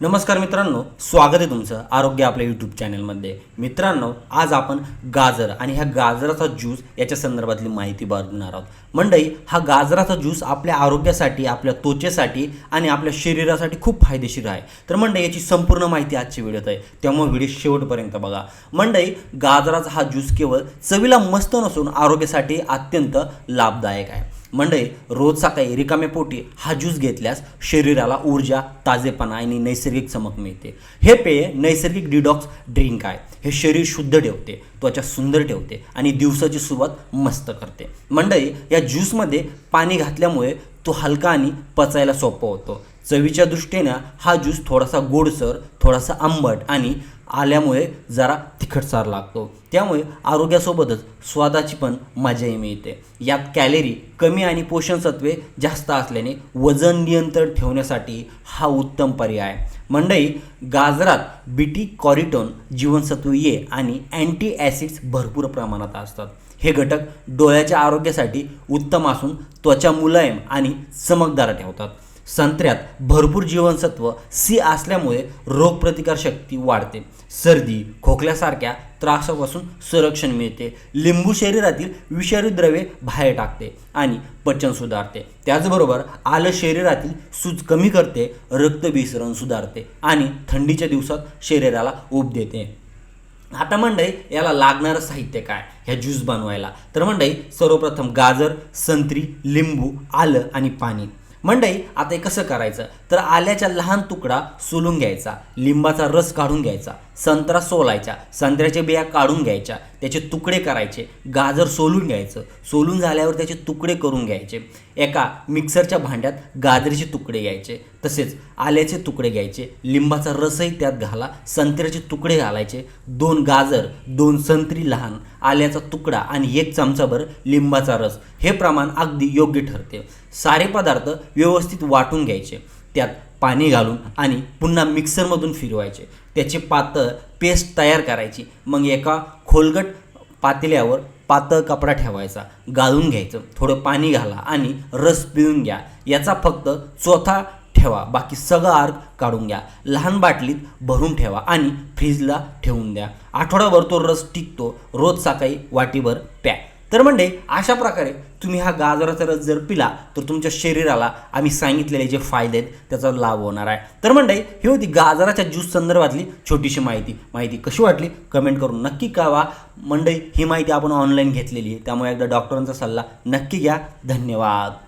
नमस्कार मित्रांनो स्वागत आहे तुमचं आरोग्य आपल्या यूट्यूब चॅनलमध्ये मित्रांनो आज आपण गाजर आणि ह्या गाजराचा ज्यूस याच्या संदर्भातली माहिती बघणार आहोत. मंडई हा गाजराचा ज्यूस आपल्या आरोग्यासाठी आपल्या त्वचेसाठी आणि आपल्या शरीरासाठी खूप फायदेशीर आहे. तर मंडई याची संपूर्ण माहिती आजच्या व्हिडिओत आहे. त्यामुळे व्हिडिओ शेवटपर्यंत बघा. मंडई गाजराचा हा ज्यूस केवळ चवीला मस्त नसून आरोग्यासाठी अत्यंत लाभदायक आहे. म्हणजे रोज सकाळी रिकाम्या पोटी हा ज्यूस घेतल्यास शरीराला ऊर्जा ताजेपणा आणि नैसर्गिक चमक मिळते. हे पेय नैसर्गिक डिडॉक्स ड्रिंक आहे. हे शरीर शुद्ध ठेवते त्वचा सुंदर ठेवते आणि दिवसाची सुरुवात मस्त करते. मंडळी या ज्यूसमध्ये पाणी घातल्यामुळे तो हलका आणि पचायला सोपा होतो. चवीच्या दृष्टीनं हा ज्यूस थोडासा गोडसर थोडासा आंबट आणि आल्यामुळे जरा तिखटसार लागतो. त्यामुळे आरोग्यासोबतच स्वादाची पण मजाही मिळते. यात कॅलरी कमी आणि पोषणसत्वे जास्त असल्याने वजन नियंत्रण ठेवण्यासाठी हा उत्तम पर्याय. मंडई गाजरात बीटी कॉरिटॉन जीवनसत्व ए आणि अँटी ॲसिड्स भरपूर प्रमाणात असतात. हे घटक डोळ्याच्या आरोग्यासाठी उत्तम असून त्वचा मुलायम आणि चमकदार ठेवतात. संत्र्यात भरपूर जीवनसत्व सी असल्यामुळे रोगप्रतिकारशक्ती वाढते. सर्दी खोकल्यासारख्या त्रासापासून संरक्षण मिळते. लिंबू शरीरातील विषारी द्रव्ये बाहेर टाकते आणि पचन सुधारते. त्याचबरोबर आलं शरीरातील सूज कमी करते रक्तभिसरण सुधारते आणि थंडीच्या दिवसात शरीराला ऊब देते. आता मंडई याला लागणारं साहित्य काय? ह्या ज्यूस बनवायला. तर मंडई सर्वप्रथम गाजर संत्री लिंबू आलं आणि पाणी. मंडई आता हे कसं करायचं? तर आल्याचा लहान तुकडा सोलून घ्यायचा लिंबाचा रस काढून घ्यायचा संत्रा सोलायचा संत्र्याच्या बिया काढून घ्यायच्या त्याचे तुकडे करायचे गाजर सोलून घ्यायचं सोलून झाल्यावर त्याचे तुकडे करून घ्यायचे. एका मिक्सरच्या भांड्यात गाजरीचे तुकडे घ्यायचे तसेच आल्याचे तुकडे घ्यायचे लिंबाचा रसही त्यात घाला संत्र्याचे तुकडे घालायचे दोन गाजर दोन संत्री लहान आल्याचा तुकडा आणि एक चमचाभर लिंबाचा रस. हे प्रमाण अगदी योग्य ठरते. सारे पदार्थ व्यवस्थित वाटून घ्यायचे. त्यात पाणी घालून आणि पुन्हा मिक्सरमधून फिरवायचे. त्याची पातळ पेस्ट तयार करायची. मग एका खोलगट पातेल्यावर पातळ कपडा ठेवायचा. गाळून घ्यायचं. थोडं पाणी घाला आणि रस पिळून घ्या. याचा फक्त चौथा ठेवा. बाकी सगळं आर्क काढून घ्या. लहान बाटलीत भरून ठेवा आणि फ्रीजला ठेवून द्या. आठवडाभर तो रस टिकतो. रोज सकाळी वाटीभर प्या. तर म्हणजे अशा प्रकारे तुम्ही हा गाजराचा रस जर पिला तर तुमच्या शरीराला आम्ही सांगितलेले जे फायदे आहेत त्याचा लाभ होणार आहे. तर म्हणजे ही होती गाजराच्या ज्यूस संदर्भातली छोटीशी माहिती. माहिती कशी वाटली? कमेंट करून नक्की कळवा. मंडई ही माहिती आपण ऑनलाईन घेतलेली आहे. त्यामुळे एकदा डॉक्टरांचा सल्ला नक्की घ्या. धन्यवाद.